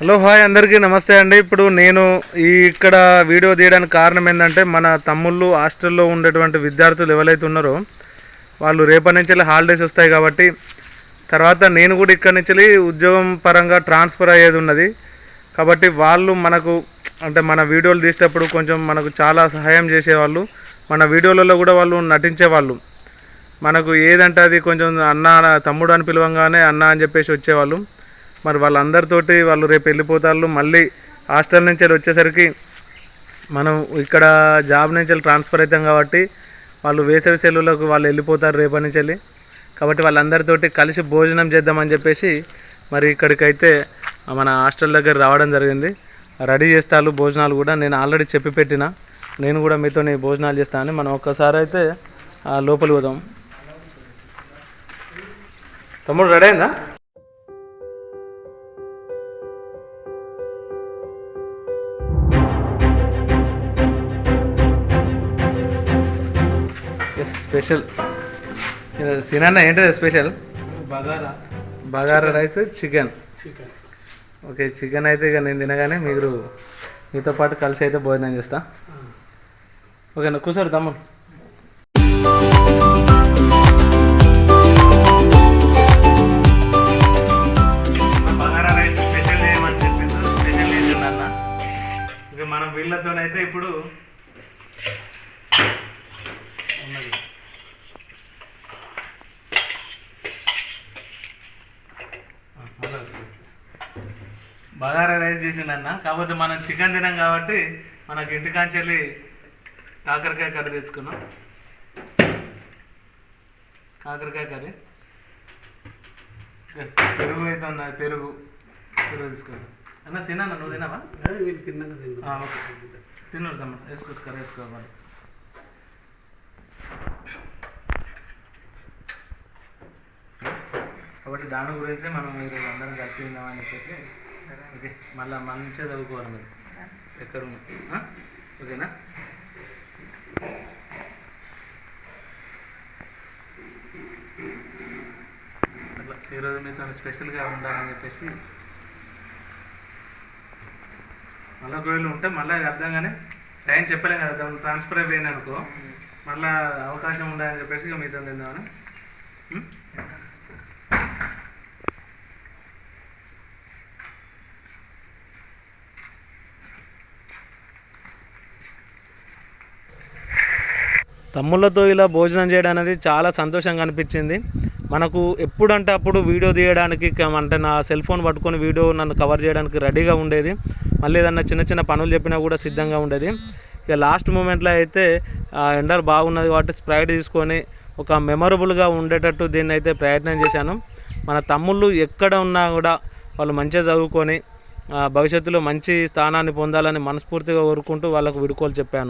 Hello hi అందరికీ నమస్తే అండి. ఇప్పుడు నేను ఈ ఇక్కడ వీడియో తీయడానికి కారణం ఏంటంటే మన తమ్ముళ్ళు హాస్టల్లో ఉండేటువంటి విద్యార్థులు ఎవరైతే ఉన్నారో వాళ్ళు రేపటి నుంచి హాలిడేస్ వస్తాయి కాబట్టి తర్వాత నేను కూడా ఇక్కడి నుంచి ఉద్యోగం పరంగా ట్రాన్స్ఫర్ అయ్యేది ఉన్నది. కాబట్టి వాళ్ళు మనకు అంటే మన వీడియోలు తీసేటప్పుడు కొంచెం మనకు చాలా సహాయం చేసేవాళ్ళు. మన వీడియోలలో కూడా వాళ్ళు నటించేవాళ్ళు. మనకు ఏదంటే అది కొంచెం అన్న తమ్ముడు అని పిలవంగానే అన్న అని చెప్పేసి వచ్చేవాళ్ళు. మరి వాళ్ళందరితోటి వాళ్ళు రేపు వెళ్ళిపోతారు మళ్ళీ హాస్టల్ నుంచి వెళ్ళి వచ్చేసరికి మనం ఇక్కడ జాబ్ నుంచి వెళ్ళి ట్రాన్స్ఫర్ అవుతాం కాబట్టి వాళ్ళు వేసవి సెలవులకు వాళ్ళు వెళ్ళిపోతారు రేపటి నుంచి వెళ్ళి. కాబట్టి వాళ్ళందరితోటి కలిసి భోజనం చేద్దామని చెప్పేసి మరి ఇక్కడికైతే మన హాస్టల్ దగ్గర రావడం జరిగింది. రెడీ చేస్తాను భోజనాలు కూడా. నేను ఆల్రెడీ చెప్పి పెట్టిన. నేను కూడా మీతో భోజనాలు చేస్తానని మనం ఒక్కసారి అయితే లోపలి లోపలికి పోదాం. తమ్ముడు రెడీ అయిందా? స్పెషల్ సినాన్న ఏంటిది special bagara. Bagara rice chicken okay chicken అయితే ఇక నేను తినగానే మీరు మీతో పాటు కలిసి అయితే భోజనం చేస్తా. ఓకే నువ్వు కూర్చోరు తమ్ముడు. బగారా రైస్ స్పెషల్ చేయమని చెప్పిండు. స్పెషల్ చేసిండు అన్న. ఇక మనం వీళ్ళతోనైతే ఇప్పుడు ఉన్నది ఆ, మళ్ళా బగారా రైస్ చేసిండు అన్న కాకపోతే మనం చికెన్ తినాం కాబట్టి మనకి ఇంటికాంచెల్లి కాకరకాయ కర్రీ తెచ్చుకున్నాం. కాకరకాయ కర్రీ. పెరుగు అయితే ఉన్నది పెరుగు. పెరుగు తీసుకున్నాం అన్న తిన్నా నువ్వు తిన్నావా తిన్నాక తిన్నాడు తమ్ముడు. వేసుకో కర్రీ వేసుకోవాలి కాబట్టి దాని గురించి మనం మీరు అందరం కలిసి ఉందామని చెప్పేసి ఓకే మళ్ళీ మంచిగా చదువుకోవాలి మీరు. ఎక్కడ ఉన్నా. ఓకేనా? అట్లా ఈరోజు మీతో స్పెషల్గా ఉండాలని చెప్పేసి మళ్ళీ ఒకవేళ ఉంటే మళ్ళీ అది అర్థం కానీ టైం చెప్పలేం కదా దాన్ని ట్రాన్స్ఫర్ అయిపోయింది అనుకో మళ్ళీ అవకాశం ఉండాలని చెప్పేసి ఇక మీతో తిందామని తమ్ముళ్ళతో ఇలా భోజనం చేయడం అనేది చాలా సంతోషంగా అనిపించింది. మనకు ఎప్పుడంటే అప్పుడు వీడియో తీయడానికి అంటే నా సెల్ ఫోన్ పట్టుకొని వీడియో నన్ను కవర్ చేయడానికి రెడీగా ఉండేది. మళ్ళీ ఏదన్నా చిన్న చిన్న పనులు చెప్పినా కూడా సిద్ధంగా ఉండేది. ఇక లాస్ట్ మూమెంట్లో అయితే ఎండర్ బాగున్నది కాబట్టి స్ప్రైట్ తీసుకొని ఒక మెమొరబుల్గా ఉండేటట్టు దీన్ని అయితే ప్రయత్నం చేశాను. మన తమ్ముళ్ళు ఎక్కడ ఉన్నా కూడా వాళ్ళు మంచిగా చదువుకొని భవిష్యత్తులో మంచి స్థానాన్ని పొందాలని మనస్ఫూర్తిగా కోరుకుంటూ వాళ్ళకు విడుకోలు చెప్పాను.